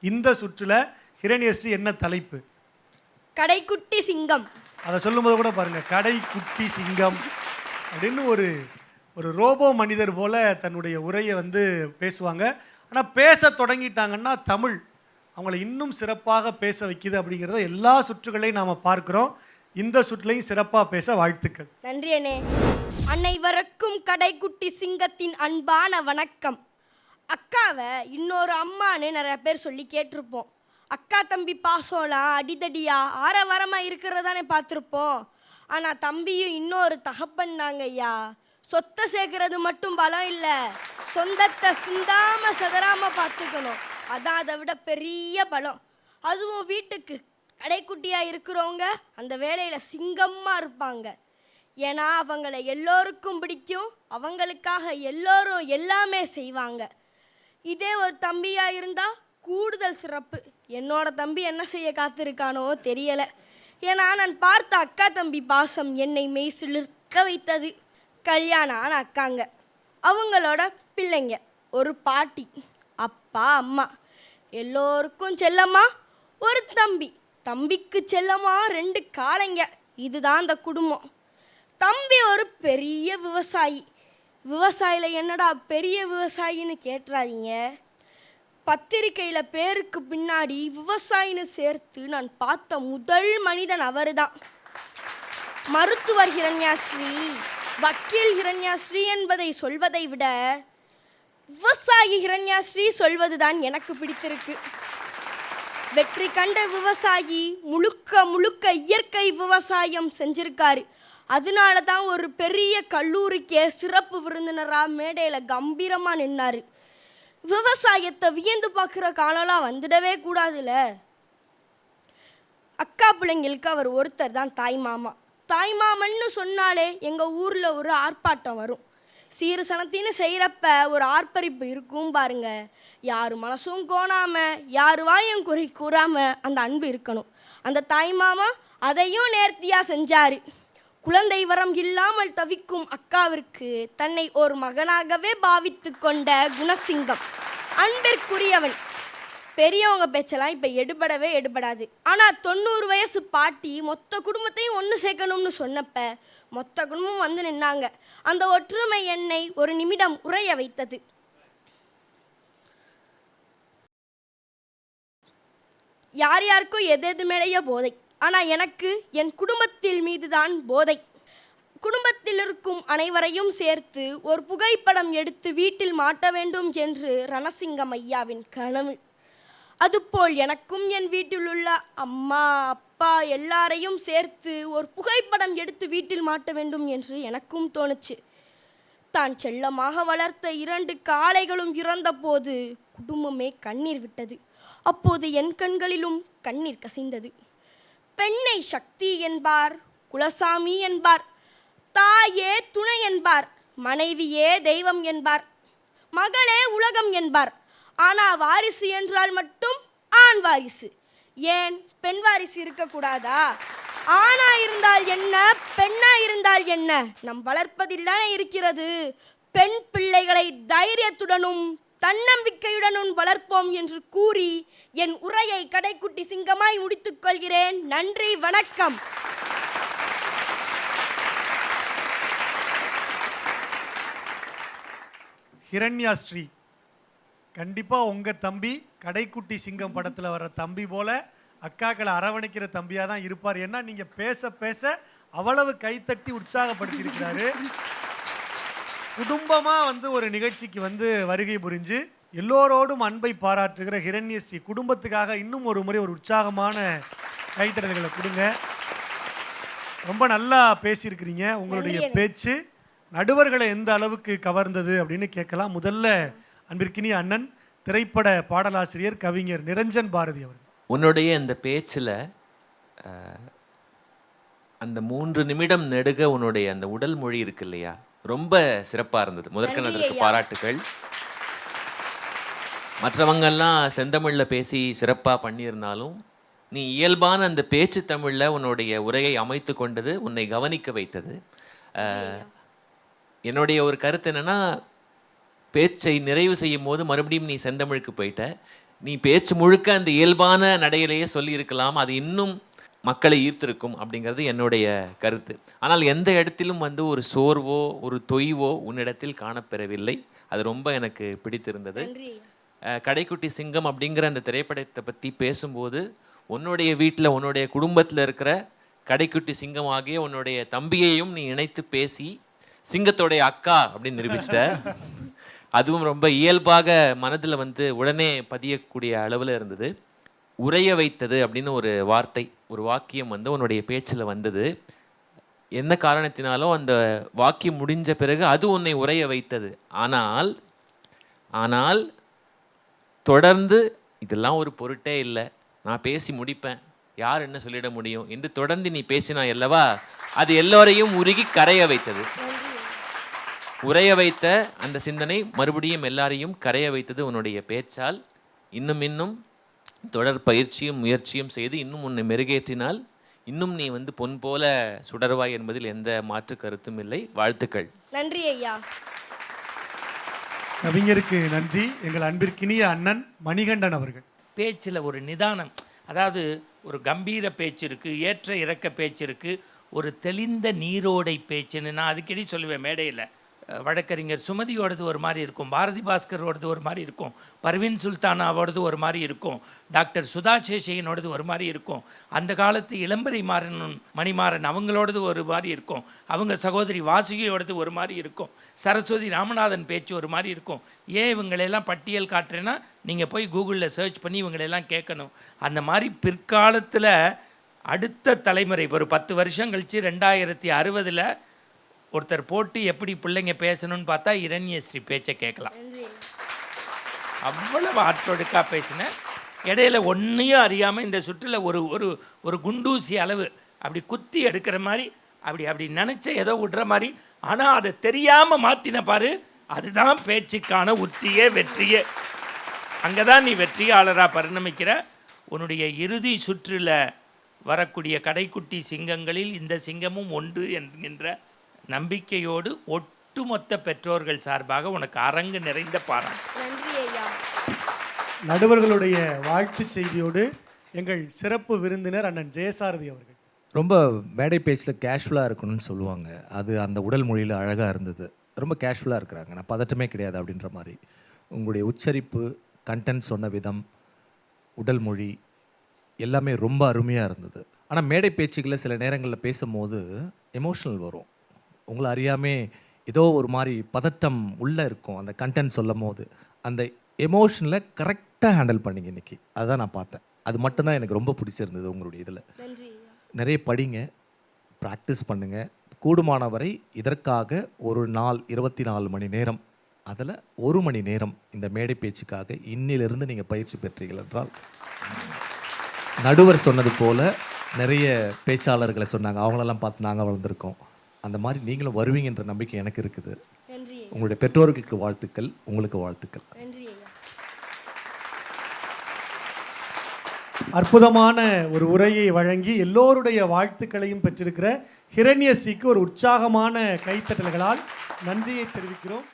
இந்த சுற்றுல ஹிரண்யஸ்ரீ என்ன தலைப்பு? கடைக்குட்டி சிங்கம். அதை சொல்லும்போது கூட பாருங்க கடை குட்டி சிங்கம் அப்படின்னு ஒரு ஒரு ரோபோ மனிதர் போல தன்னுடைய உரையை வந்து பேசுவாங்க. ஆனால் பேச தொடங்கிட்டாங்கன்னா தமிழ் அவங்கள இன்னும் சிறப்பாக பேச வைக்குது அப்படிங்கிறத எல்லா சுற்றுகளையும் நாம் பார்க்குறோம். இந்த சுற்றுலையும் சிறப்பாக பேச வாழ்த்துக்கள். நன்றி அண்ணே. அனைவருக்கும் கடைக்குட்டி சிங்கத்தின் அன்பான வணக்கம். அக்காவை இன்னொரு அம்மான்னு நிறைய பேர் சொல்லி கேட்டிருப்போம். அக்கா தம்பி பாசம்லாம் அடிதடியா ஆரவாரமாக இருக்கிறதானே பார்த்துருப்போம். ஆனால் தம்பியும் இன்னொரு தகப்பன்னாங்க ஐயா. சொத்தை சேர்க்கறது மட்டும் பலம் இல்லை. சொந்தத்தை சிந்தாமல் சிதறாமல் பார்த்துக்கணும். அதான் அதை விட பெரிய பலம். அதுவும் வீட்டுக்கு கடைக்குட்டியாக இருக்கிறவங்க அந்த வேலையில் சிங்கமாக இருப்பாங்க. ஏன்னா அவங்கள எல்லோருக்கும் பிடிக்கும். அவங்களுக்காக எல்லோரும் எல்லாமே செய்வாங்க. இதே ஒரு தம்பியா இருந்தா கூடுதல் சிறப்பு. என்னோட தம்பி என்ன செய்ய காத்திருக்கானோ தெரியல. ஏன்னா நான் பார்த்த அக்கா தம்பி பாசம் என்னை மெய் சிலிர்க்க வைத்தது. கல்யாணம் ஆன அக்காங்க. அவங்களோட பிள்ளைங்க. ஒரு பாட்டி அப்பா அம்மா. எல்லோருக்கும் செல்லம்மா ஒரு தம்பி. தம்பிக்கு செல்லமா ரெண்டு காளைங்க. இதுதான் அந்த குடும்பம். தம்பி ஒரு பெரிய விவசாயி. விவசாயியில் என்னடா பெரிய விவசாயின்னு கேட்டுறாதீங்க. பத்திரிக்கையில் பேருக்கு பின்னாடி விவசாயின்னு சேர்த்து நான் பார்த்த முதல் மனிதன் அவர் தான் மருத்துவர் ஹிரண்யாஸ்ரீ வக்கீல் ஹிரண்யாஸ்ரீ என்பதை சொல்வதை விட விவசாயி ஹிரண்யாஸ்ரீ சொல்வதுதான் எனக்கு பிடித்திருக்கு. வெற்றி கண்ட விவசாயி முழுக்க முழுக்க இயற்கை விவசாயம் செஞ்சிருக்காரு. அதனால தான் ஒரு பெரிய கல்லூரிக்கே சிறப்பு விருந்தினராக மேடையில் கம்பீரமாக நின்னார். விவசாயத்தை வியந்து பார்க்குற காலம்லாம் வந்துடவே கூடாதுல்ல? அக்கா பிள்ளைங்களுக்கு அவர் ஒருத்தர் தான் தாய் மாமா. தாய் மாமன்னு சொன்னாலே எங்கள் ஊரில் ஒரு ஆர்ப்பாட்டம் வரும். சீறு சனத்தின்னு செய்கிறப்ப ஒரு ஆர்ப்பரிப்பு இருக்கும் பாருங்க. யார் மனசும் கோணாமல் யார் வாயும் குறை கூறாமல் அந்த அன்பு இருக்கணும். அந்த தாய் மாமா அதையும் நேர்த்தியாக செஞ்சாரு. குழந்தை வரம் இல்லாமல் தவிக்கும் அக்காவிற்கு தன்னை ஒரு மகனாகவே பாவித்து கொண்ட குணசிங்கம். அன்பிற்குரியவன். பெரியவங்க பேச்செல்லாம் இப்போ எடுபடவே எடுபடாது. ஆனால் தொண்ணூறு வயசு பாட்டி மொத்த குடும்பத்தையும் ஒன்று சேர்க்கணும்னு சொன்னப்ப மொத்த குடும்பம் வந்து நின்னாங்க. அந்த ஒற்றுமை என்னை ஒரு நிமிடம் உறைய வைத்தது. யார் யாருக்கும் எது எது மேலேயோ போதை. ஆனால் எனக்கு என் குடும்பத்தில் மீதுதான் போதை. குடும்பத்தில் இருக்கும் அனைவரையும் சேர்த்து ஒரு புகைப்படம் எடுத்து வீட்டில் மாட்ட வேண்டும் என்று ரணசிங்கம் ஐயாவின் கனவு. அதுபோல் எனக்கும் என் வீட்டில் உள்ள அம்மா அப்பா எல்லாரையும் சேர்த்து ஒரு புகைப்படம் எடுத்து வீட்டில் மாட்ட வேண்டும் என்று எனக்கும் தோணுச்சு. தான் செல்லமாக வளர்த்த இரண்டு காளைகளும் இறந்தபோது குடும்பமே கண்ணீர் விட்டது. அப்போது என் கண்களிலும் கண்ணீர் கசிந்தது. பெண்ணை சக்தி என்பார் குலசாமி என்பார் தாயே துணை என்பார் மனைவியே தெய்வம் என்பார் மகளே உலகம் என்பார். ஆனா வாரிசு என்றால் மட்டும் ஆண் வாரிசு. ஏன்? பெண் வாரிசு இருக்கக்கூடாதா? ஆணா இருந்தால் என்ன? பெண்ணா இருந்தால் என்ன? நம் வளர்ப்பதில் தானே இருக்கிறது. பெண் பிள்ளைகளை தைரியத்துடனும் தன்னம்பிக்கையுடனும் வளர்ப்போம் என்று கூறி என் உரையை கடைக்குட்டி சிங்கமாய் முடித்துக் கொள்கிறேன். நன்றி வணக்கம். ஹிரண்யாஸ்ரீ கண்டிப்பாக உங்கள் தம்பி கடைக்குட்டி சிங்கம் படத்தில் வர்ற தம்பி போல அக்காக்களை அரவணைக்கிற தம்பியாக தான் இருப்பார். ஏன்னா நீங்கள் பேச பேச அவ்வளவு கைத்தட்டி உற்சாகப்படுத்தியிருக்கிறாரு. குடும்பமாக வந்து ஒரு நிகழ்ச்சிக்கு வந்து வருகை புரிஞ்சு எல்லோரோடும் அன்பை பாராட்டுகிற ஹிரண்யஸ்ரீ குடும்பத்துக்காக இன்னும் ஒரு முறை ஒரு உற்சாகமான கைத்தட்டல்களை கொடுங்க. ரொம்ப நல்லா பேசியிருக்கிறீங்க. உங்களுடைய. பேச்சு நடுவர்களை எந்த அளவுக்கு கவர்ந்தது அப்படின்னு கேட்கலாம். முதல்ல அன்பிற்கினிய அண்ணன் திரைப்பட பாடலாசிரியர் கவிஞர் நிரஞ்சன் பாரதி அவர்கள். உன்னுடைய இந்த பேச்சில் அந்த மூன்று நிமிடம் நெடுக உன்னுடைய அந்த உடல் மொழி இருக்கு இல்லையா? ரொம்ப சிறப்பாக இருந்தது. முதற்கண் அதற்கு. பாராட்டுகள். மற்றவங்கெல்லாம் செந்தமிழில் பேசி சிறப்பாக பண்ணியிருந்தாலும் நீ இயல்பான அந்த பேச்சு தமிழில் உன்னுடைய உரையை அமைத்து கொண்டது உன்னை கவனிக்க வைத்தது. என்னுடைய ஒரு கருத்து என்னன்னா பேச்சை நிறைவு செய்யும் போது மறுபடியும் நீ செந்தமிழுக்கு போயிட்ட. நீ பேச்சு முழுக்க அந்த இயல்பான நடையிலேயே சொல்லியிருக்கலாம். அது இன்னும் மக்களை ஈர்த்திருக்கும் அப்படிங்கிறது என்னுடைய கருத்து. ஆனால் எந்த இடத்திலும் வந்து ஒரு சோர்வோ ஒரு தொய்வோ உன்னிடத்தில் காணப்பெறவில்லை. அது ரொம்ப எனக்கு பிடித்திருந்தது. கடைக்குட்டி சிங்கம் அப்படிங்கிற அந்த திரைப்படத்தை பற்றி பேசும்போது உன்னுடைய வீட்டில் உன்னுடைய குடும்பத்தில் இருக்கிற கடைக்குட்டி சிங்கம் ஆகிய உன்னுடைய தம்பியையும் நீ இணைத்து பேசி சிங்கத்தோடைய அக்கா அப்படின்னு நிரூபிச்சிட்ட. அதுவும் ரொம்ப இயல்பாக மனதில் வந்து உடனே பதியக்கூடிய அளவில் இருந்தது. உறைய வைத்தது அப்படின்னு ஒரு வார்த்தை ஒரு வாக்கியம் வந்து உன்னுடைய பேச்சில் வந்தது. என்ன காரணத்தினாலும் அந்த வாக்கியம் முடிஞ்ச பிறகு அது உன்னை உறைய வைத்தது. ஆனால் ஆனால் தொடர்ந்து இதெல்லாம் ஒரு பொருட்டே இல்லை. நான் பேசி முடிப்பேன். யார் என்ன சொல்லிட முடியும்? என்று தொடர்ந்து நீ பேசினா அல்லவா? அது எல்லோரையும் உருகி கரைய வைத்தது. உரைய உறைய வைத்த அந்த சிந்தனை மறுபடியும் எல்லாரையும் கரைய வைத்தது உன்னுடைய பேச்சால். இன்னும் இன்னும் தொடர் பயிற்சியும் முயற்சியும் செய்து இன்னும் உன்னை மெருகேற்றினால் இன்னும் நீ வந்து பொன் போல சுடர்வாய் என்பதில் எந்த மாற்று கருத்தும் இல்லை. வாழ்த்துக்கள். நன்றி ஐயா. கவிஞருக்கு நன்றி. எங்கள் அன்பிற்கினிய அண்ணன் மணிகண்டன் அவர்கள். பேச்சில் ஒரு நிதானம் அதாவது ஒரு கம்பீர பேச்சு இருக்குது ஏற்ற இறக்க பேச்சு இருக்குது ஒரு தெளிந்த நீரோடை பேச்சுன்னு நான் அடிக்கடி சொல்லுவேன் மேடையில். வழக்கறிஞர் சுமதியோடது ஒரு மாதிரி இருக்கும் பாரதி பாஸ்கரோடது ஒரு மாதிரி இருக்கும் பர்வீன் சுல்தானாவோடது ஒரு மாதிரி இருக்கும் டாக்டர் சுதா சேஷையனோடது ஒரு மாதிரி இருக்கும். அந்த காலத்து இளம்பரை மாறன் மணிமாறன் அவங்களோடது ஒரு மாதிரி இருக்கும் அவங்க சகோதரி வாசுகியோடது ஒரு மாதிரி இருக்கும் சரஸ்வதி ராமநாதன் பேச்சு ஒரு மாதிரி இருக்கும். ஏன் இவங்களெல்லாம் பட்டியல் காட்டுறேன்னா நீங்கள் போய் கூகுளில் சர்ச் பண்ணி இவங்களெல்லாம் கேட்கணும். அந்த மாதிரி பிற்காலத்தில் அடுத்த தலைமுறை ஒரு பத்து வருஷம் கழித்து ரெண்டாயிரத்தி அறுபதில் ஒருத்தர் போட்டு எப்படி பிள்ளைங்க பேசணும்னு பார்த்தா இரண்யஸ்ரீ பேச்சை கேட்கலாம். அவ்வளவு ஆற்றொடுக்கா பேசினேன் இடையில ஒன்றையும் அறியாமல் இந்த சுற்றில் ஒரு ஒரு ஒரு குண்டூசி அளவு அப்படி குத்தி எடுக்கிற மாதிரி அப்படி அப்படி நினச்ச ஏதோ விடுற மாதிரி ஆனால் அதை தெரியாமல் மாற்றின பாரு அதுதான் பேச்சுக்கான உத்தியே வெற்றியே. அங்கே தான் நீ வெற்றியாளராக பரிணமிக்கிற. உன்னுடைய இறுதி சுற்றில் வரக்கூடிய கடைக்குட்டி சிங்கங்களில் இந்த சிங்கமும் ஒன்று என்கின்ற நம்பிக்கையோடு ஒட்டுமொத்த பெற்றோர்கள் சார்பாக உனக்கு அரங்கு நிறைந்த பாராட்டு. நன்றி ஐயா. நடுவர்களுடைய வாழ்த்து செய்தியோடு எங்கள் சிறப்பு விருந்தினர் அண்ணன் ஜெயசாரதி அவர்கள். ரொம்ப மேடை பேச்சில் கேஷுவலாக இருக்கணும்னு சொல்லுவாங்க. அது அந்த உடல் மொழியில் அழகாக இருந்தது. ரொம்ப கேஷுவலாக இருக்கிறாங்க. நான் பதட்டமே கிடையாது அப்படின்ற மாதிரி. உங்களுடைய உச்சரிப்பு கண்டென்ட் சொன்ன விதம் உடல் மொழி எல்லாமே ரொம்ப அருமையாக இருந்தது. ஆனால் மேடை பேச்சுக்களை சில நேரங்களில் பேசும்போது எமோஷனல் வரும். உங்களை அறியாமே ஏதோ ஒரு மாதிரி பதட்டம் உள்ளே இருக்கும் அந்த கண்டென்ட் சொல்லும் போது அந்த எமோஷனில் கரெக்டாக ஹேண்டில் பண்ணீங்க இன்னைக்கு. அதுதான் நான் பார்த்தேன். அது மட்டும்தான் எனக்கு ரொம்ப பிடிச்சிருந்தது உங்களுடைய இதில். நிறைய படிங்க ப்ராக்டிஸ் பண்ணுங்க. கூடுமானவரை இதற்காக ஒரு நாள் இருபத்தி நாலு மணி நேரம் அதில் ஒரு மணி நேரம் இந்த மேடை பேச்சுக்காக இன்னிலிருந்து நீங்கள் பயிற்சி பெற்றீர்கள் என்றால் நடுவர் சொன்னது போல நிறைய பேச்சாளர்களை சொன்னாங்க. அவங்களெல்லாம் பார்த்து நாங்கள் வளர்ந்துருக்கோம். அந்த மாதிரி நீங்களும் வருவீங்கன்ற நம்பிக்கை எனக்கு இருக்குது. உங்களுடைய பெற்றோர்களுக்கு வாழ்த்துக்கள் உங்களுக்கு வாழ்த்துக்கள். அற்புதமான ஒரு உரையை வழங்கி எல்லோருடைய வாழ்த்துக்களையும் பெற்றிருக்கிற ஹிரண்யஸ்ரீக்கு ஒரு உற்சாகமான கைத்தட்டல்களால் நன்றியை தெரிவிக்கிறோம்.